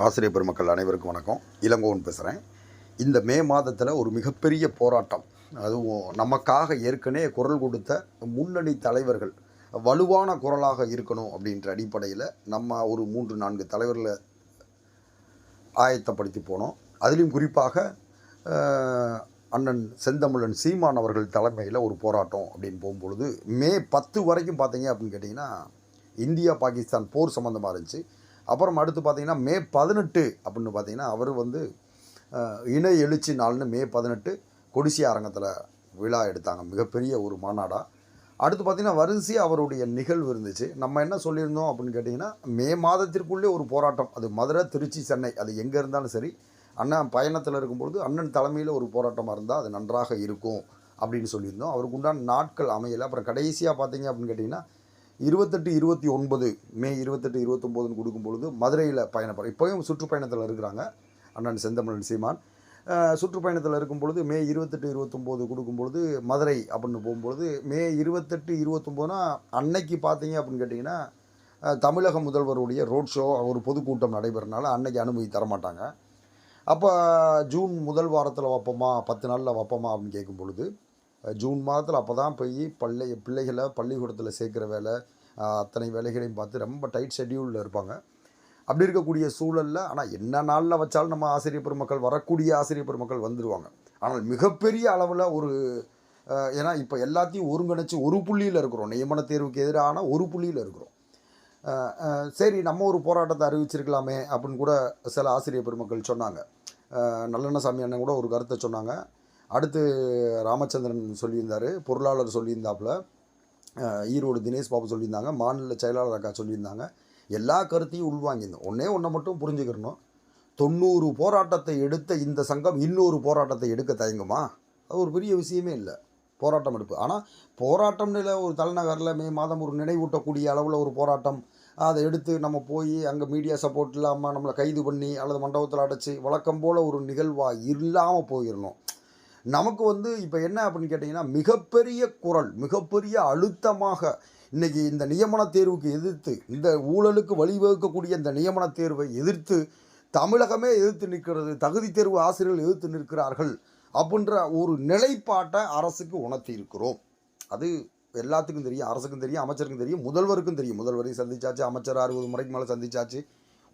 ஆசிரியர் பெருமக்கள் அனைவருக்கும் வணக்கம். இளங்கோவன் பேசுகிறேன் இந்த மே மாதத்தில் ஒரு மிகப்பெரிய போராட்டம். அதுவும் நமக்காக ஏற்கனவே குரல் கொடுத்த முன்னணி தலைவர்கள் வலுவான குரலாக இருக்கணும் அப்படின்ற அடிப்படையில் நம்ம ஒரு மூன்று நான்கு தலைவர்களை ஆயத்தப்படுத்தி போனோம். அதிலும் குறிப்பாக அண்ணன் செந்தமிழன் சீமான் அவர்கள் தலைமையில் ஒரு போராட்டம் அப்படின்னு போகும்பொழுது மே பத்து வரைக்கும் பார்த்தீங்க அப்படின்னு கேட்டிங்கன்னா இந்தியா பாகிஸ்தான் போர் சம்மந்தமாக இருந்துச்சு. அப்புறம் அடுத்து பார்த்திங்கன்னா மே பதினெட்டு அப்படின்னு பார்த்தீங்கன்னா அவர் வந்து இன எழுச்சி நாள்னு மே பதினெட்டு கொடிசி அரங்கத்தில் விழா எடுத்தாங்க. மிகப்பெரிய ஒரு மாநாடாக அடுத்து பார்த்தீங்கன்னா வரிசையாக அவருடைய நிகழ்வு இருந்துச்சு. நம்ம என்ன சொல்லியிருந்தோம் அப்படின்னு கேட்டிங்கன்னா மே மாதத்திற்குள்ளே ஒரு போராட்டம். அது மதுரை திருச்சி சென்னை. அது எங்கே இருந்தாலும் சரி அண்ணன் பயணத்தில் இருக்கும்பொழுது அண்ணன் தலைமையில் ஒரு போராட்டமாக இருந்தால் அது நன்றாக இருக்கும் அப்படின்னு சொல்லியிருந்தோம். அவருக்கு உண்டான நாட்கள் அமையலை. அப்புறம் கடைசியாக பார்த்தீங்க அப்படின்னு கேட்டிங்கன்னா இருபத்தெட்டு இருபத்தி ஒன்பது மே இருபத்தெட்டு இருபத்தொம்போதுன்னு கொடுக்கும் பொழுது மதுரையில் பயணப்படுற இப்போயும் சுற்றுப்பயணத்தில் இருக்கிறாங்க அண்ணன் செந்தமிழன் சீமான். சுற்றுப்பயணத்தில் இருக்கும் பொழுது மே இருபத்தெட்டு இருபத்தொம்போது கொடுக்கும் பொழுது மதுரை அப்படின்னு போகும்பொழுது மே இருபத்தெட்டு இருபத்தொம்போதுனா அன்னைக்கு பார்த்தீங்க அப்படின்னு கேட்டிங்கன்னா தமிழக முதல்வருடைய ரோட் ஷோ ஒரு பொதுக்கூட்டம் நடைபெறனால அன்னைக்கு அனுமதி தரமாட்டாங்க. அப்போ ஜூன் முதல் வாரத்தில் வைப்போமா பத்து நாளில் வைப்போமா அப்படின்னு கேட்கும் பொழுது ஜூன் மாதத்தில் அப்போ தான் போய் பள்ளி பிள்ளைகளை பள்ளிக்கூடத்தில் சேர்க்குற வேலை அத்தனை வேலைகளையும் பார்த்து ரொம்ப டைட் ஷெட்யூலில் இருப்பாங்க. அப்படி இருக்கக்கூடிய சூழலில் ஆனால் என்ன நாளில் வச்சாலும் நம்ம ஆசிரியர் பெருமக்கள் வரக்கூடிய ஆசிரியர் பெருமக்கள் வந்துடுவாங்க ஆனால் மிகப்பெரிய அளவில் ஒரு ஏன்னா இப்போ எல்லாத்தையும் ஒருங்கிணைச்சு ஒரு புள்ளியில் இருக்கிறோம். நியமன தேர்வுக்கு எதிரான ஒரு புள்ளியில் இருக்கிறோம். சரி நம்ம ஒரு போராட்டத்தை அறிவிச்சிருக்கலாமே அப்படின்னு கூட சில ஆசிரியர் பெருமக்கள் சொன்னாங்க. நல்லெண்ண சாமி அண்ணன் கூட ஒரு கருத்தை சொன்னாங்க. அடுத்து ராமச்சந்திரன் சொல்லியிருந்தார் பொருளாளர் சொல்லியிருந்தாப்புல ஈரோடு தினேஷ் பாபு சொல்லியிருந்தாங்க மாநில செயலாளர் அக்கா சொல்லியிருந்தாங்க. எல்லா கருத்தையும் உள்வாங்கியிருந்தோம். ஒன்றே ஒன்றை மட்டும் புரிஞ்சுக்கிறணும். தொண்ணூறு போராட்டத்தை எடுத்த இந்த சங்கம் இன்னொரு போராட்டத்தை எடுக்க தயங்குமா? அது ஒரு பெரிய விஷயமே இல்லை. போராட்டம் எடுப்பு. ஆனால் போராட்டம்னு ஒரு தலைநகரில் மே மாதம் ஒரு நினைவூட்டக்கூடிய அளவில் ஒரு போராட்டம். அதை எடுத்து நம்ம போய் அங்கே மீடியா சப்போர்ட் இல்லாமல் நம்மளை கைது பண்ணி அல்லது மண்டபத்தில் அடைச்சி வழக்கம் போல் ஒரு நிகழ்வாக இல்லாமல் போயிடணும் நமக்கு வந்து இப்போ என்ன அப்படின்னு கேட்டிங்கன்னா மிகப்பெரிய குரல் மிகப்பெரிய அழுத்தமாக இன்றைக்கி இந்த நியமன தேர்வுக்கு எதிர்த்து இந்த ஊழலுக்கு வழிவகுக்கக்கூடிய இந்த நியமன தேர்வை எதிர்த்து தமிழகமே எதிர்த்து நிற்கிறது தகுதி தேர்வு ஆசிரியர்கள் எதிர்த்து நிற்கிறார்கள் அப்படின்ற ஒரு நிலைப்பாட்டை அரசுக்கு உணர்த்தி இருக்கிறோம். அது எல்லாத்துக்கும் தெரியும் அரசுக்கும் தெரியும் அமைச்சருக்கும் தெரியும் முதல்வருக்கும் தெரியும். முதல்வரையும் சந்திச்சாச்சு அமைச்சர் அறுபது முறைக்கு மேலே சந்திச்சாச்சு.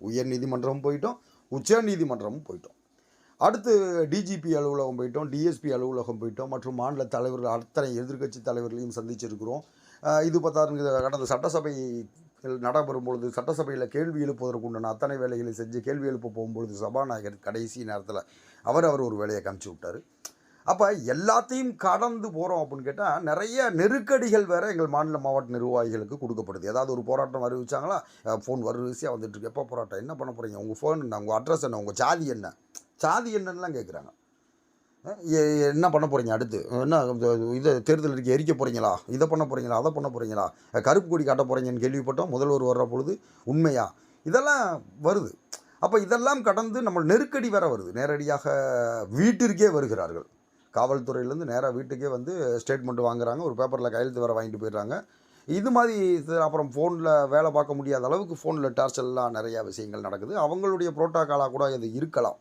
உயர் நீதிமன்றமும் போயிட்டோம் உச்ச நீதிமன்றமும் போயிட்டோம். அடுத்து டிஜிபி அலுவலகம் போயிட்டோம் டிஎஸ்பி அலுவலகம் போயிட்டோம் மற்றும் மாநில தலைவர்கள் அத்தனை எதிர்க்கட்சி தலைவர்களையும் சந்திச்சிருக்கிறோம். இது பார்த்தாருங்க கடந்த சட்டசபை நடைபெறும் பொழுது சட்டசபையில் கேள்வி எழுப்புவதற்கு உண்டான அத்தனை வேலைகளை செஞ்சு கேள்வி எழுப்ப போகும்பொழுது சபாநாயகர் கடைசி நேரத்தில் அவர் அவர் ஒரு வேலையை காமிச்சு விட்டார். அப்போ எல்லாத்தையும் கடந்து போகிறோம் அப்படின்னு கேட்டால் நிறைய நெருக்கடிகள் வேறு எங்கள் மாநில மாவட்ட நிர்வாகிகளுக்கு கொடுக்கப்படுது. ஏதாவது ஒரு போராட்டம் அறிவிச்சாங்களா? ஃபோன் வரிசையாக வந்துட்டுருக்கு எப்போ போராட்டம்? என்ன பண்ண போகிறீங்க உங்கள் ஃபோன் என்ன? உங்கள் அட்ரஸ் என்ன? உங்கள் ஜாதி என்ன? சாதி என்னன்னுலாம் கேட்குறாங்க என்ன பண்ண போகிறீங்க அடுத்து? என்ன இதை தேர்தல் இருக்கு எரிக்க போகிறீங்களா இதை பண்ண போகிறீங்களா அதை பண்ண போகிறீங்களா கருப்பு கொடி காட்ட போகிறீங்கன்னு கேள்விப்பட்டோம். முதல்வர் வர்ற பொழுது உண்மையா? இதெல்லாம் வருது. அப்போ இதெல்லாம் கடந்து நம்ம நெருக்கடி வேற வருது. நேரடியாக வீட்டிற்கே வருகிறார்கள். காவல்துறையிலேருந்து நேராக வீட்டுக்கே வந்து ஸ்டேட்மெண்ட் வாங்குறாங்க. ஒரு பேப்பரில் கையெழுத்து வேறு வாங்கிட்டு போயிடுறாங்க. இது மாதிரி அப்புறம் ஃபோனில் வேலை பார்க்க முடியாத அளவுக்கு ஃபோனில் டார்ச்சல்லாம் நிறையா விஷயங்கள் நடக்குது. அவங்களுடைய புரோட்டோக்காலாக கூட இது இருக்கலாம்.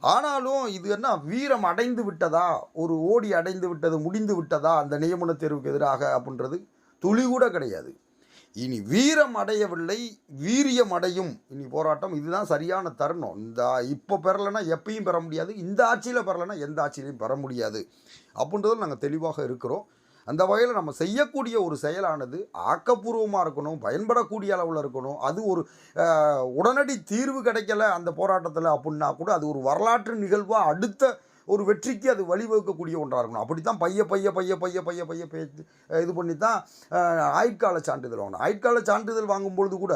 ஆனாலும் இது என்ன வீரம் அடைந்து விட்டதா? ஒரு ஓடி அடைந்து விட்டது முடிந்து விட்டதா? அந்த நியமன தேர்வுக்கு எதிராக அப்படின்றது துளி கூட கிடையாது. இனி வீரம் அடையவில்லை வீரியம் அடையும். இனி போராட்டம் இதுதான் சரியான தருணம். இந்த இப்போ பெறலைன்னா எப்பயும் பெற முடியாது. இந்த ஆட்சியில் பெறலைன்னா எந்த ஆட்சியிலையும் பெற முடியாது. அப்படின்றதும் நாங்கள் தெளிவாக இருக்கிறோம். அந்த வகையில் நம்ம செய்யக்கூடிய ஒரு செயலானது ஆக்கப்பூர்வமாக இருக்கணும் பயன்படக்கூடிய அளவில் இருக்கணும். அது ஒரு உடனடி தீர்வு கிடைக்கல அந்த போராட்டத்தில் அப்படின்னா கூட அது ஒரு வரலாற்று நிகழ்வாக அடுத்த ஒரு வெற்றிக்கு அது வழிவகுக்கக்கூடிய ஒன்றாக இருக்கணும். அப்படி தான் பைய பைய பைய பைய பைய பைய பேச்சு இது பண்ணி தான் ஆயுட்கால சான்றிதழ் வாங்கணும். ஆயுட்கால சான்றிதழ் வாங்கும் பொழுது கூட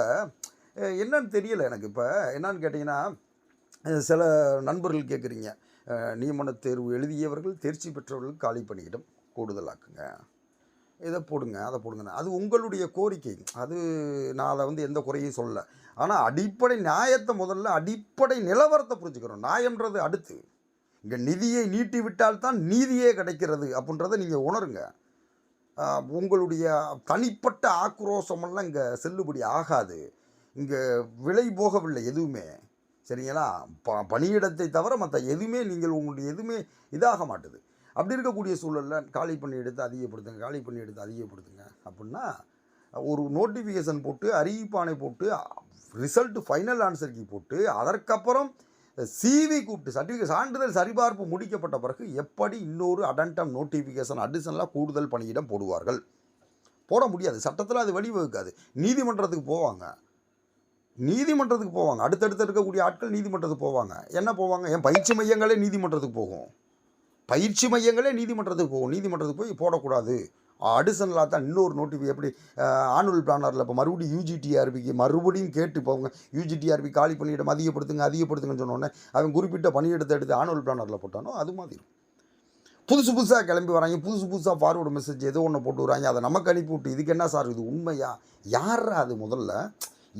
என்னன்னு தெரியல எனக்கு இப்போ. என்னன்னு கேட்டிங்கன்னா சில நண்பர்கள் கேட்குறீங்க நியமன தேர்வு எழுதியவர்கள் தேர்ச்சி பெற்றவர்கள் காலி பண்ணிக்கிட்டோம் கூடுதலாக்குங்க. இதை போடுங்க அதை போடுங்க அது உங்களுடைய கோரிக்கை. அது நான் அதை வந்து எந்த குறையும் சொல்லலை ஆனால் அடிப்படை நியாயத்தை முதல்ல அடிப்படை நிலவரத்தை புரிஞ்சுக்கிறோம் நியாயம்ன்றது அடுத்து. இங்கே நிதியை நீட்டி விட்டால் தான் நீதியே கிடைக்கிறது அப்படின்றத நீங்கள் உணருங்க. உங்களுடைய தனிப்பட்ட ஆக்ரோஷமெல்லாம் இங்கே செல்லுபடி ஆகாது. இங்கே விலை போகவில்லை எதுவுமே. சரிங்களா? ப பணியிடத்தை தவிர மற்ற எதுவுமே நீங்கள் உங்களுடைய எதுவுமே இதாக மாட்டுது. அப்படி இருக்கக்கூடிய சூழலில் காலி பண்ணி எடுத்து அதிகப்படுத்துங்க காலி பண்ணி எடுத்து அதிகப்படுத்துங்க அப்படின்னா ஒரு நோட்டிஃபிகேஷன் போட்டு அறிவிப்பானை போட்டு ரிசல்ட் ஃபைனல் ஆன்சர் கீ போட்டு அதற்கப்புறம் சிவி கூப்பிட்டு சர்டிஃபிகேட் சான்றிதழ் சரிபார்ப்பு முடிக்கப்பட்ட பிறகு எப்படி இன்னொரு அடன்டம் நோட்டிஃபிகேஷன் அடிஷனலாக கூடுதல் பணியிடம் போடுவார்கள்? போட முடியாது. சட்டத்தில் அது வழிவகுக்காது. நீதிமன்றத்துக்கு போவாங்க. நீதிமன்றத்துக்கு போவாங்க. அடுத்தடுத்து இருக்கக்கூடிய ஆட்கள் நீதிமன்றத்துக்கு போவாங்க. என்ன போவாங்க? என் பயிற்சி மையங்களே நீதிமன்றத்துக்கு போகும். பயிற்சி மையங்களே நீதிமன்றத்துக்கு போகும். நீதிமன்றத்துக்கு போய் போடக்கூடாது. அடிஷனலாக தான் இன்னொரு நோட்டிஃபை எப்படி ஆனுவல் பிளானரில் இப்போ மறுபடியும் யூஜிடிஆர்பிக்கு மறுபடியும் கேட்டு போங்க. யூஜிடிஆர்பி காலி பணியிடம் அதிகப்படுத்துங்க அதிகப்படுத்துங்கன்னு சொன்னோடனே அவன் குறிப்பிட்ட பணியிடத்தை எடுத்து ஆனுவல் பிளானரில் போட்டானோ அது மாதிரி. புதுசு புதுசாக கிளம்பி வராங்க. புதுசு புதுசாக ஃபார்வர்டு மெசேஜ் ஏதோ ஒன்று போட்டு வராங்க. அதை நமக்கு அனுப்பி விட்டு இதுக்கு என்ன சார் இது உண்மையா? யார் அது முதல்ல?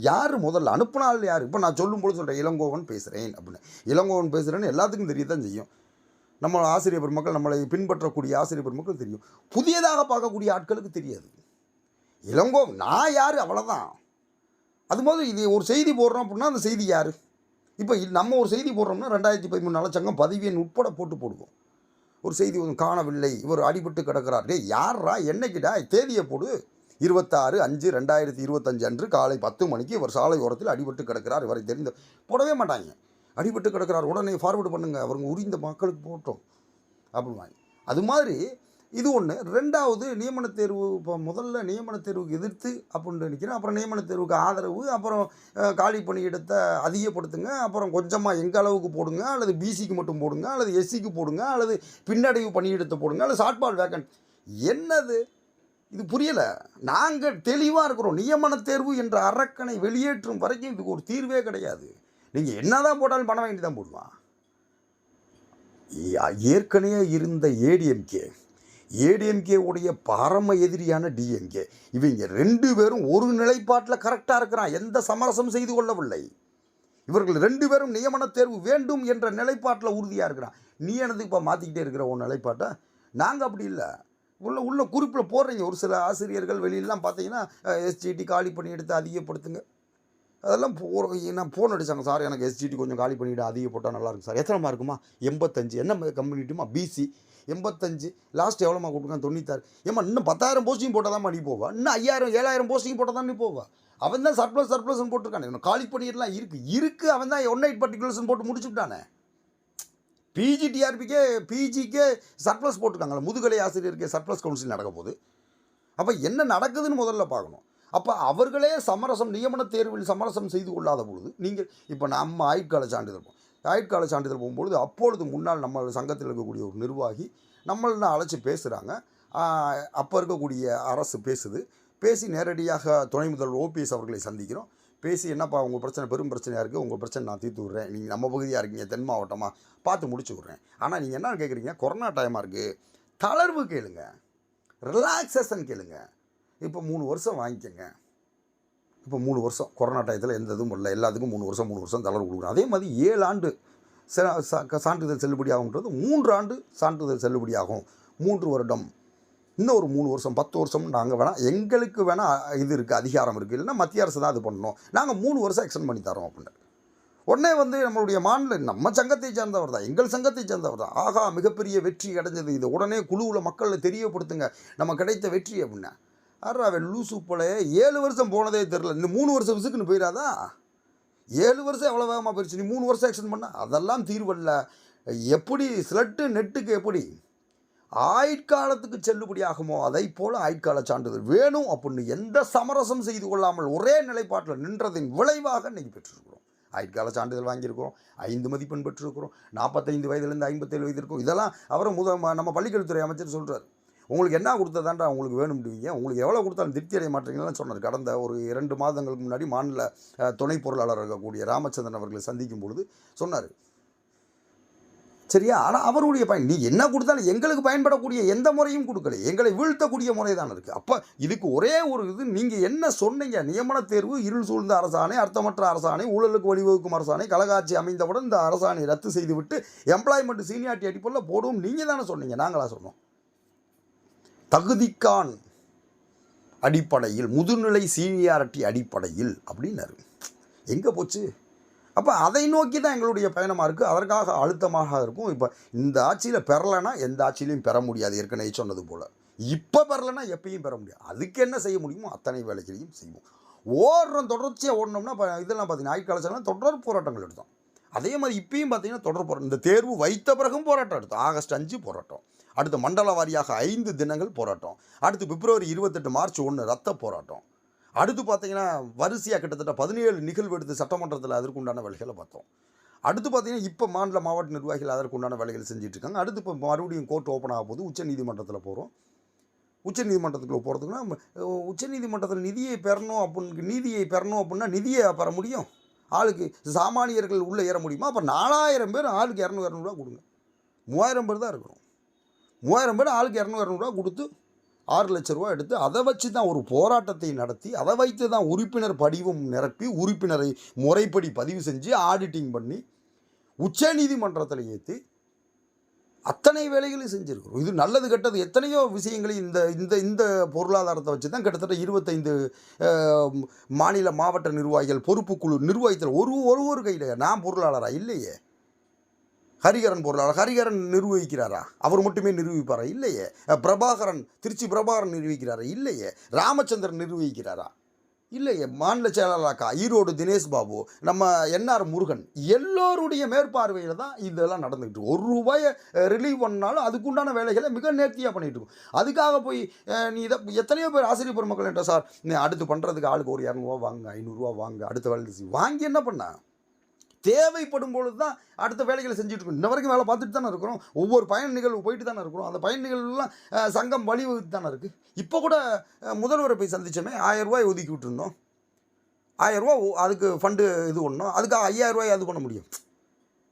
யார் முதல்ல? அனுப்புனால் யார்? இப்போ நான் சொல்லும்போது சொல்கிறேன் இளங்கோவன் பேசுகிறேன் அப்படின்னு. இளங்கோவன் பேசுகிறேன்னு எல்லாத்துக்கும் தெரிய தான் செய்யும். நம்ம ஆசிரியர் பெருமக்கள் நம்மளை பின்பற்றக்கூடிய ஆசிரியர் பெருமக்கள் தெரியும். புதியதாக பார்க்கக்கூடிய ஆட்களுக்கு தெரியாது. இளங்கோ நான் யார்? அவ்வளோதான் அது மாதிரி இது ஒரு செய்தி போடுறோம் அப்படின்னா அந்த செய்தி யார்? இப்போ நம்ம ஒரு செய்தி போடுறோம்னா ரெண்டாயிரத்தி பதிமூணு நலச்சங்கம் பதிவு எண் உட்பட போட்டு போடுவோம். ஒரு செய்தி ஒன்று காணவில்லை இவர் அடிபட்டு கிடக்கிறார். டே யாரா என்னைக்கிடா? தேதியை போடு. இருபத்தாறு அஞ்சு ரெண்டாயிரத்தி இருபத்தஞ்சு அன்று காலை பத்து மணிக்கு இவர் சாலை ஓரத்தில் அடிபட்டு கிடக்கிறார். இவரை தெரிந்து போடவே மாட்டாங்க. அடிபட்டு கிடக்கிறார். உடனே ஃபார்வர்டு பண்ணுங்க. அவருங்க உரிந்த மக்களுக்கு போட்டோம். அப்படின்வாங்க அது மாதிரி இது ஒன்று ரெண்டாவது நியமன தேர்வு இப்போ முதல்ல நியமன தேர்வுக்கு எதிர்த்து அப்படின்னு நினைக்கிறேன் அப்புறம் நியமன தேர்வுக்கு ஆதரவு அப்புறம் காலி பணியிடத்தை அதிகப்படுத்துங்க. அப்புறம் கொஞ்சமாக எங்கள் அளவுக்கு போடுங்க. அல்லது பிசிக்கு மட்டும் போடுங்க. அல்லது எஸ்சிக்கு போடுங்க. அல்லது பின்னடைவு பணியிடத்தை போடுங்க. அல்லது ஷார்ட்பால் வேக்கன் என்னது? இது புரியலை. நாங்கள் தெளிவாக இருக்கிறோம். நியமன தேர்வு என்ற அரக்கனை வெளியேற்றும் வரைக்கும் இதுக்கு ஒரு தீர்வே கிடையாது. நீங்கள் என்னதான் போட்டாலும் பணம் வாங்கிட்டு தான் போடுவான். ஏற்கனவே இருந்த ஏடிஎம்கே ஏடிஎம்கே உடைய பரம எதிரியான டிஎம்கே இவங்க ரெண்டு பேரும் ஒரு நிலைப்பாட்டில் கரெக்டாக இருக்கிறான். எந்த சமரசம் செய்து கொள்ளவில்லை. இவர்கள் ரெண்டு பேரும் நியமன தேர்வு வேண்டும் என்ற நிலைப்பாட்டில் உறுதியாக இருக்கிறான். நீ எனது இப்போ மாற்றிக்கிட்டே இருக்கிற உன் நிலைப்பாட்டை? நாங்கள் அப்படி இல்லை. உள்ள உள்ள குறிப்பில் போடுறீங்க. ஒரு சில ஆசிரியர்கள் வெளியிலலாம் பார்த்தீங்கன்னா எஸ்டிடி காலி பண்ணி எடுத்து அதிகப்படுத்துங்க. அதெல்லாம் போகிறோம் நான் ஃபோன் அடிச்சாங்க. சார் எனக்கு எஸ்ஜிடி கொஞ்சம் காலி பண்ணிவிட்டு அதிக போட்டால் நல்லாயிருக்கும் சார் எத்தனை இருக்குமா எண்பத்தஞ்சு. என்ன கம்யூனிட்டிமா பிசி எண்பத்தஞ்சு. லாஸ்ட் எவ்வளோமா கொடுக்குறான்? தொண்ணூத்தாறு. ஏம்மா இன்னும் பத்தாயிரம் போஸ்டிங் போட்டால் தான் நீ போவா? இன்னும் ஐயாயிரம் ஏழாயிரம் போஸ்டிங் போட்டால் தான் நீ போவா. அவன் தான் சர்ப்ளஸ் சர்ப்ளஸ்னு போட்டிருக்கானே. இன்னும் காலி பண்ணிடலாம். இருக்குது இருக்குது அவன் தான் ஒன் எயிட் பர்டிகுலர்ஸ்னு போட்டு முடிச்சுட்டானே. PG டிஆர்பிக்கே பிஜிக்கே surplus போட்டிருக்காங்களே. முதுகலை ஆசிரியருக்கே சர்ப்ளஸ் கவுன்சில் நடக்க போகுது. அப்போ என்ன நடக்குதுன்னு முதல்ல பார்க்கணும். அப்போ அவர்களே சமரசம் நியமன தேர்வில் சமரசம் செய்து கொள்ளாத பொழுது நீங்கள் இப்போ நம்ம ஆயுட்கால சான்றிதழ் போ- ஆயுட்கால சான்றிதழ் போகும்பொழுது அப்பொழுது முன்னால் நம்ம சங்கத்தில் இருக்கக்கூடிய ஒரு நிர்வாகி நம்மளை அழைச்சி பேசுகிறாங்க அப்போ இருக்கக்கூடிய அரசு பேசுது. பேசி நேரடியாக துணை முதல்வர் ஓபிஎஸ் அவர்களை சந்திக்கிறோம். பேசி என்னப்பா உங்கள் பிரச்சனை பெரும் பிரச்சனையாக இருக்குது உங்கள் பிரச்சனை நான் தீர்த்து விட்றேன். நீங்கள் நம்ம பகுதியாக இருக்கீங்க தென் மாவட்டமாக பார்த்து முடிச்சு விட்றேன். ஆனால் நீங்கள் என்ன கேட்குறீங்க கொரோனா டைமாக இருக்குது தளர்வு கேளுங்க. ரிலாக்ஸேஷன் கேளுங்க. இப்போ மூணு வருஷம் வாங்கிக்கோங்க. இப்போ மூணு வருஷம். கொரோனா டயத்தில் எந்த இதுவும் இல்லை. எல்லாத்துக்கும் மூணு வருஷம் மூணு வருஷம் தளர்வு கொடுக்குறோம் அதே மாதிரி ஏழு ஆண்டு ச- சான்றிதழ் செல்லுபடியாகுன்றது மூன்று ஆண்டு சான்றிதழ் செல்லுபடியாகும் மூன்று வருடம். இன்னும் ஒரு மூணு வருஷம் பத்து வருஷம் நாங்கள் வேணால் எங்களுக்கு வேணால் இது இருக்குது அதிகாரம் இருக்குது இல்லைன்னா மத்திய அரசு தான் அது பண்ணணும். நாங்கள் மூணு வருஷம் எக்ஸ்டெண்ட் பண்ணி தரோம் அப்படின்னு. உடனே வந்து நம்மளுடைய மாநில நம்ம சங்கத்தை சேர்ந்தவர் தான். எங்கள் சங்கத்தை சேர்ந்தவர் தான். ஆகா மிகப்பெரிய வெற்றி அடைஞ்சது. இது உடனே குழுவில் மக்களை தெரியப்படுத்துங்க. நம்ம கிடைத்த வெற்றி அப்படின்னா. அவன் லூசு போல? ஏழு வருஷம் போனதே தெரில இந்த மூணு வருஷம் விசுக்குன்னு போயிடாதா? ஏழு வருஷம் எவ்வளோ வேகமாக போயிடுச்சு நீ மூணு வருஷம் ஆக்ஷன் பண்ண? அதெல்லாம் தீர்வல்ல எப்படி ஸ்லட்டு நெட்டுக்கு எப்படி? ஆயுட்காலத்துக்கு செல்லுபடியாகுமோ? அதை போல ஆயுட்கால சான்றிதழ் வேணும் அப்படின்னு எந்த சமரசம் செய்து கொள்ளாமல் ஒரே நிலைப்பாட்டில் நின்றதின் விளைவாக இன்றைக்கி பெற்றிருக்கிறோம். ஆயுட்கால சான்றிதழ் வாங்கியிருக்கிறோம். ஐந்து மதிப்பெண் பெற்றிருக்கிறோம். நாற்பத்தைந்து வயதுலேருந்து ஐம்பத்தேழு வயது இருக்கும் இதெல்லாம் அவரை முத நம்ம பள்ளிக்கல்வித்துறை அமைச்சர் சொல்கிறார் உங்களுக்கு என்ன கொடுத்ததாண்டா உங்களுக்கு வேணும்டுவீங்க உங்களுக்கு எவ்வளோ கொடுத்தாலும் திருப்தி அடைய மாட்டீங்கன்னு சொன்னார் கடந்த ஒரு இரண்டு மாதங்களுக்கு முன்னாடி மாநில துணை பொருளாளர் இருக்கக்கூடிய ராமச்சந்திரன் அவர்களை சந்திக்கும் பொழுது சொன்னார். சரியா? ஆனால் அவருடைய பயன் நீ என்ன கொடுத்தாலும் எங்களுக்கு பயன்படக்கூடிய எந்த முறையும் கொடுக்கல. எங்களை வீழ்த்தக்கூடிய முறை தான் இருக்குது அப்போ இதுக்கு ஒரே ஒரு இது நீங்கள் என்ன சொன்னீங்க? நியமன தேர்வு இருள் சூழ்ந்த அரசாணை அர்த்தமற்ற அரசாணை ஊழலுக்கு வழிவகுக்கும் அரசாணை கலகாட்சி அமைந்தவுடன் இந்த அரசாணை ரத்து செய்துவிட்டு எம்ப்ளாய்மெண்ட் சீனியாரிட்டி அடிப்படையில் போடுவோம். நீங்கள் தானே சொன்னீங்க. நாங்களாக சொன்னோம். தகுதிக்கான் அடிப்படையில் முதுநிலை சீனியாரிட்டி அடிப்படையில் அப்படின்னாரு. எங்கே போச்சு? அப்போ அதை நோக்கி தான் எங்களுடைய பயணமாக இருக்குது அதற்காக அழுத்தமாக இருக்கும். இப்போ இந்த ஆட்சியில் பெறலைன்னா எந்த ஆட்சியிலையும் பெற முடியாது ஏற்கனவே சொன்னது போல். இப்போ பெறலைன்னா எப்பயும் பெற முடியாது. அதுக்கு என்ன செய்ய முடியுமோ அத்தனை வேலைகளையும் செய்வோம். ஓடுறோம் தொடர்ச்சியாக ஓடணும்னா இப்போ இதெல்லாம் பார்த்தீங்கன்னா ஆய்காலச்செல்லாம் தொடர் போராட்டங்கள் எடுத்தோம். அதே மாதிரி இப்பயும் பார்த்தீங்கன்னா தொடர் போராட்டம். இந்த தேர்வு வைத்த பிறகும் போராட்டம் எடுத்தோம். ஆகஸ்ட் அஞ்சு போராட்டம். அடுத்து மண்டல வாரியாக ஐந்து தினங்கள் போராட்டம். அடுத்து பிப்ரவரி இருபத்தெட்டு மார்ச் ஒன்று ரத்த போராட்டம். அடுத்து பார்த்தீங்கன்னா வரிசையாக கிட்டத்தட்ட பதினேழு நிகழ்வு எடுத்து சட்டமன்றத்தில் அதற்குண்டான வேலைகளை பார்த்தோம். அடுத்து பார்த்தீங்கன்னா இப்போ மாநில மாவட்ட நிர்வாகிகள் அதற்குண்டான வேலைகள் செஞ்சிட்ருக்காங்க அடுத்து இப்போ மறுபடியும் கோர்ட் ஓப்பன் ஆக போகுது உச்சநீதிமன்றத்தில் போகிறோம் உச்சநீதிமன்றத்துக்குள்ளே போகிறதுக்குன்னா உச்சநீதிமன்றத்தில் நிதியை பெறணும் அப்படின்னு நீதியை பெறணும் அப்படின்னா நிதியை பெற முடியும். ஆளுக்கு சாமானியர்கள் உள்ளே ஏற முடியுமா? அப்போ நாலாயிரம் பேர் ஆளுக்கு இரநூறு இரநூறுவா கொடுங்க. மூவாயிரம் பேர் தான் இருக்கிறோம். மூவாயிரம் பேர் ஆளுக்கு இரநூறு இரநூறுவா கொடுத்து ஆறு லட்ச ரூபா எடுத்து அதை வச்சு தான் ஒரு போராட்டத்தை நடத்தி அதை வைத்து தான் உறுப்பினர் படிவம் நிரப்பி உறுப்பினரை முறைப்படி பதிவு செஞ்சு ஆடிட்டிங் பண்ணி உச்ச நீதிமன்றத்தில் ஏற்றி அத்தனை வேலைகளையும் செஞ்சுருக்கிறோம். இது நல்லது கெட்டது எத்தனையோ விஷயங்களை இந்த இந்த இந்த பொருளாதாரத்தை வச்சு தான் கிட்டத்தட்ட இருபத்தைந்து மாநில மாவட்ட நிர்வாகிகள் பொறுப்புக்குழு நிர்வாகத்தில் ஒரு ஒரு ஒரு கையில் நான் பொருளாளராக இல்லையே? ஹரிகரன் பொருளாளர் ஹரிகரன் நிர்வகிக்கிறாரா? அவர் மட்டுமே நிரூபிப்பாரா இல்லையே. பிரபாகரன் திருச்சி பிரபாகரன் நிர்வகிக்கிறாரா? இல்லையே. ராமச்சந்திரன் நிர்வகிக்கிறாரா? இல்லையே. மாநில செயலாளராக்கா ஈரோடு தினேஷ் பாபு நம்ம என்ஆர் முருகன் எல்லோருடைய மேற்பார்வையில் தான் இதெல்லாம் நடந்துக்கிட்டு ஒரு ரூபாயை ரிலீவ் பண்ணாலும் அதுக்குண்டான வேலைகளை மிக நேர்த்தியாக பண்ணிகிட்டு இருக்கும் அதுக்காக போய் நீ இதை எத்தனையோ பேர் ஆசிரியர் பெருமக்கள் என்ற சார் நீ அடுத்து பண்ணுறதுக்கு ஆளுக்கு ஒரு இரநூறுவா வாங்க ஐநூறுரூவா வாங்க அடுத்த வேலை வாங்கி என்ன பண்ண? தேவைப்படும் பொழுது தான் அடுத்த வேலைகளை செஞ்சுட்டு இருக்கோம் இன்ன வரைக்கும் வேலை பார்த்துட்டு தானே இருக்கிறோம். ஒவ்வொரு பயன் நிகழ்வு போயிட்டு தானே இருக்கிறோம். அந்த பயன் நிகழ்வுலாம் சங்கம் வழிவகுத்து தானே இருக்குது இப்போ கூட முதல்வரை போய் சந்திச்சோமே ஆயிரம் ரூபாய் ஒதுக்கி விட்டுருந்தோம். ஆயிரம் ரூபா ஒ- அதுக்கு ஃபண்டு இது பண்ணோம். அதுக்காக ஐயாயிரம் ரூபாய் அது பண்ண முடியும்.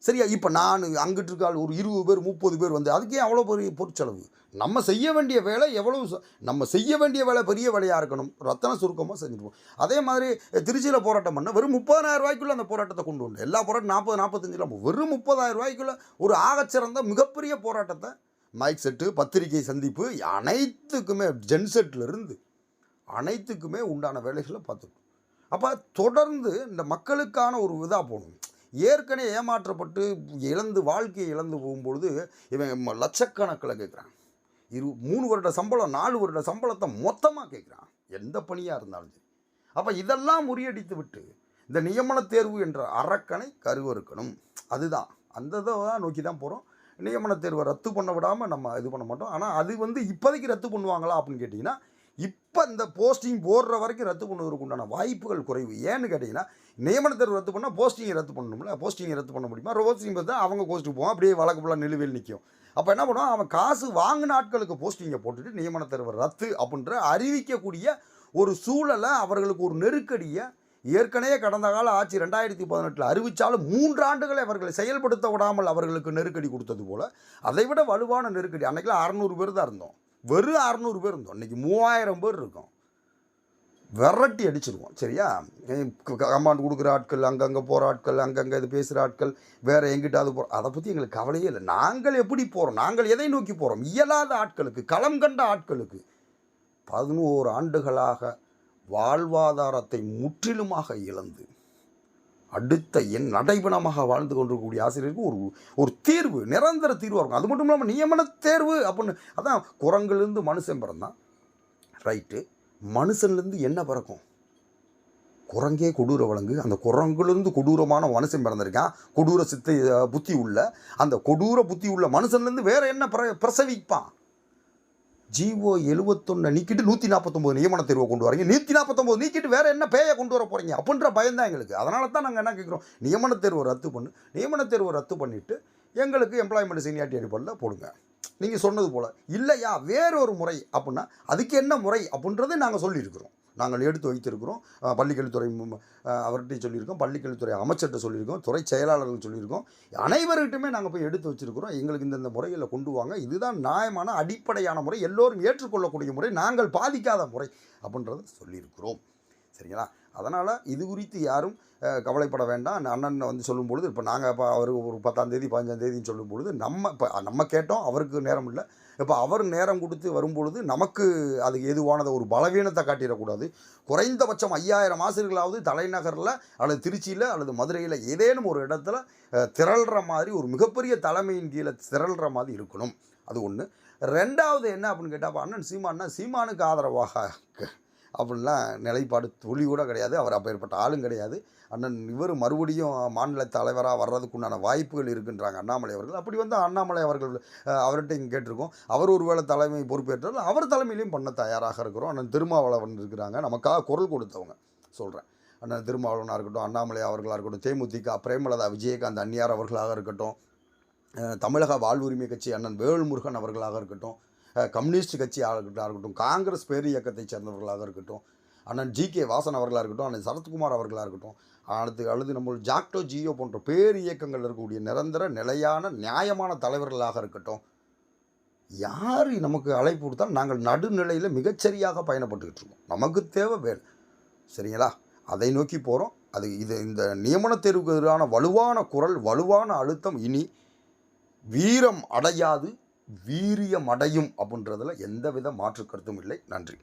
சரியா இப்போ நான் அங்கிட்டு இருக்காள் ஒரு இருபது பேர் முப்பது பேர் வந்து அதுக்கே அவ்வளோ பெரிய பொருட்செலவு நம்ம செய்ய வேண்டிய வேலை எவ்வளவு நம்ம செய்ய வேண்டிய வேலை பெரிய வேலையாக இருக்கணும். ரத்தன சுருக்கமாக செஞ்சுருவோம் அதே மாதிரி திருச்சியில் போராட்டம் பண்ண வெறும் முப்பதாயிரம் ரூபாய்க்குள்ள அந்த போராட்டத்தை கொண்டு வந்து எல்லா போராட்டம் நாற்பது நாற்பத்தஞ்சில் வெறும் முப்பதாயிரம் ரூபாய்க்குள்ள ஒரு ஆகச்சிறந்த மிகப்பெரிய போராட்டத்தை மைக் செட்டு பத்திரிகை சந்திப்பு அனைத்துக்குமே ஜென்செட்லேருந்து அனைத்துக்குமே உண்டான வேலைகளை பார்த்துக்கணும் அப்போ தொடர்ந்து இந்த மக்களுக்கான ஒரு இதாக போகணும். ஏற்கனவே ஏமாற்றப்பட்டு இழந்து வாழ்க்கையை இழந்து போகும்பொழுது இவன் லட்சக்கணக்கில் கேட்குறான். இரு மூணு வருட சம்பளம் நாலு வருட சம்பளத்தை மொத்தமாக கேட்குறான். எந்த பணியாக இருந்தாலும் சரி. அப்போ இதெல்லாம் முறியடித்து விட்டு இந்த நியமன தேர்வு என்ற அரக்கனை கருவறுக்கணும். அதுதான். அந்த இதை தான் நோக்கி தான் போகிறோம் நியமன தேர்வை ரத்து பண்ண விடாமல் நம்ம இது பண்ண மாட்டோம். ஆனால் அது வந்து இப்போதைக்கு ரத்து பண்ணுவாங்களா அப்படின்னு கேட்டிங்கன்னா இப்போ இந்த போஸ்டிங் போடுற வரைக்கும் ரத்து பண்ணுவதற்கு உண்டான வாய்ப்புகள் குறைவு. ஏன்னு கேட்டிங்கன்னா நியமன தேர்வு ரத்து பண்ணால் போஸ்டிங்கை ரத்து பண்ணணும்ல. போஸ்டிங்கை ரத்து பண்ண முடியுமா? போஸ்டிங் பார்த்தா அவங்க போஸ்ட்டு போவோம். அப்படியே வழக்கு ஃபுல்லாக நிலுவையில் நிற்கும் அப்போ என்ன பண்ணுவோம்? அவன் காசு வாங்கின ஆட்களுக்கு போஸ்டிங்கை போட்டுட்டு நியமன தேர்வு ரத்து அப்படின்ற அறிவிக்கக்கூடிய ஒரு சூழலை அவர்களுக்கு ஒரு நெருக்கடியை ஏற்கனவே கடந்த கால ஆட்சி ரெண்டாயிரத்தி பதினெட்டில் அறிவித்தாலும் மூன்று ஆண்டுகளை அவர்களை செயல்படுத்த விடாமல் அவர்களுக்கு நெருக்கடி கொடுத்தது போல் அதை விட வலுவான நெருக்கடி. அன்றைக்கெல்லாம் அறநூறு பேர் தான் இருந்தோம். வெறும் அறநூறு பேர் இருந்தோம். இன்றைக்கி மூவாயிரம் பேர் இருக்கோம். விரட்டி அடிச்சிருவோம். சரியா? கமாண்ட் கொடுக்குற ஆட்கள் அங்கங்கே போகிற ஆட்கள் அங்கங்கே இது பேசுகிற ஆட்கள் வேறு எங்கிட்டாவது போகிறோம் அதை பற்றி எங்களுக்கு கவலையே இல்லை. நாங்கள் எப்படி போகிறோம் நாங்கள் எதை நோக்கி போகிறோம் இயலாத ஆட்களுக்கு களம் கண்ட ஆட்களுக்கு பதினோரு ஆண்டுகளாக வாழ்வாதாரத்தை முற்றிலுமாக இழந்து அடுத்த என் நடைபணமாக வாழ்ந்து கொண்டிருக்கக்கூடிய ஆசிரியருக்கு ஒரு ஒரு தீர்வு நிரந்தர தீர்வாக இருக்கும். அது மட்டும் இல்லாமல் நியமன தேர்வு அப்படின்னு அதான் குரங்குலேருந்து மனுஷன் பிறந்தான். ரைட்டு. மனுஷன்லேருந்து என்ன பிறக்கும்? குரங்கே கொடூர வழங்கு அந்த குரங்குலேருந்து கொடூரமான மனுஷன் பிறந்திருக்கான். கொடூர சித்த புத்தி உள்ள. அந்த கொடூர புத்தி உள்ள மனுஷன்லேருந்து வேறு என்ன பிர பிரசவிப்பான்? ஜிஓ எழுபத்தொன்னு நீக்கிட்டு நூற்றி நாற்பத்தொம்போது நியமன தேர்வை கொண்டு வரீங்க. நூற்றி நாற்பத்தொம்போது நீக்கிட்டு வேறு என்ன பேயை கொண்டு வர போகிறீங்க அப்படின்ற பயம்தான் எங்களுக்கு. அதனால தான் நாங்கள் என்ன கேட்குறோம் நியமன தேர்வை ரத்து பண்ணு. நியமன தேர்வை ரத்து பண்ணிவிட்டு எங்களுக்கு எம்ப்ளாய்மெண்ட் சீனியாரிட்டி அடிப்படையில் போடுங்க. நீங்கள் சொன்னது போல். இல்லையா? வேறொரு முறை அப்படின்னா அதுக்கு என்ன முறை அப்படின்றத நாங்கள் சொல்லியிருக்கிறோம். நாங்கள் எடுத்து வைத்திருக்கிறோம். பள்ளிக்கல்வித்துறை அவர்கிட்ட சொல்லியிருக்கோம். பள்ளிக்கல்வித்துறை அமைச்சர்கிட்ட சொல்லியிருக்கோம். துறை செயலாளர்கள் சொல்லியிருக்கோம். அனைவர்கிட்டுமே நாங்கள் போய் எடுத்து வச்சிருக்கிறோம். எங்களுக்கு இந்தந்த முறைகளை கொண்டு வாங்க. இதுதான் நியாயமான அடிப்படையான முறை. எல்லோரும் ஏற்றுக்கொள்ளக்கூடிய முறை. நாங்கள் பாதிக்காத முறை அப்படின்றத சொல்லியிருக்கிறோம். சரிங்களா? அதனால் இது குறித்து யாரும் கவலைப்பட வேண்டாம். அண்ணன் வந்து சொல்லும் பொழுது இப்போ நாங்கள் இப்போ அவர் ஒரு பத்தாம் தேதி பதினஞ்சாம் தேதின்னு சொல்லும் பொழுது நம்ம இப்போ நம்ம கேட்டோம். அவருக்கு நேரம் இல்லை. இப்போ அவர் நேரம் கொடுத்து வரும்பொழுது நமக்கு அது எதுவானதை ஒரு பலவீனத்தை காட்டிடக்கூடாது. குறைந்தபட்சம் ஐயாயிரம் ஆசிரியர்களாவது தலைநகரில் அல்லது திருச்சியில் அல்லது மதுரையில் ஏதேனும் ஒரு இடத்துல திரள்கிற திரள்ற மாதிரி ஒரு மிகப்பெரிய தலைமையின் கீழே திரள்ற மாதிரி இருக்கணும். அது ஒன்று ரெண்டாவது என்ன அப்படின்னு கேட்டால் அண்ணன் சீமான்னா சீமானுக்கு ஆதரவாக அப்படிலாம் நிலைப்பாடு துளி கூட கிடையாது. அவர் அப்பேற்பட்ட ஆளும் கிடையாது. அண்ணன் இவர் மறுபடியும் மாநில தலைவராக வர்றதுக்குண்டான வாய்ப்புகள் இருக்குன்றாங்க. அண்ணாமலை அவர்கள். அப்படி வந்து அண்ணாமலை அவர்கள் அவர்கிட்ட இங்கே கேட்டிருக்கோம். அவர் ஒருவேளை தலைமை பொறுப்பேற்றால் அவர் தலைமையிலையும் பண்ண தயாராக இருக்கிறோம். அண்ணன் திருமாவளவன் இருக்கிறாங்க. நமக்காக குரல் கொடுத்தவங்க சொல்கிறேன் அண்ணன் திருமாவளவனாக இருக்கட்டும் அண்ணாமலை அவர்களாக இருக்கட்டும் தேமுதிக பிரேமலதா விஜயகாந்த் அந்நியார் அவர்களாக இருக்கட்டும் தமிழக வாழ்வுரிமை கட்சி அண்ணன் வேல்முருகன் அவர்களாக இருக்கட்டும் கம்யூனிஸ்ட் கட்சியாக ஆகட்டும் இருக்கட்டும் காங்கிரஸ் பேர் இயக்கத்தை சேர்ந்தவர்களாக இருக்கட்டும் அண்ணன் ஜி கே வாசன் அவர்களாக இருக்கட்டும் அண்ணன் சரத்குமார் அவர்களாக இருக்கட்டும் அடுத்து அல்லது நம்ம ஜாக்டோ ஜியோ போன்ற பேர் இயக்கங்கள் இருக்கக்கூடிய நிரந்தர நிலையான நியாயமான தலைவர்களாக இருக்கட்டும் யார் நமக்கு அழைப்பு கொடுத்தாலும் நாங்கள் நடுநிலையில் மிகச்சரியாக பயணப்பட்டுக்கிட்டு இருக்கோம். நமக்கு தேவை வேலை சரிங்களா? அதை நோக்கி போகிறோம் அது இது இந்த நியமன தேர்வுக்கு எதிரான வலுவான குரல் வலுவான அழுத்தம் இனி வீரம் அடையாது. வீரியம் அடையும் அப்படின்றதுல எந்தவித மாற்று கருத்தும் இல்லை. நன்றி.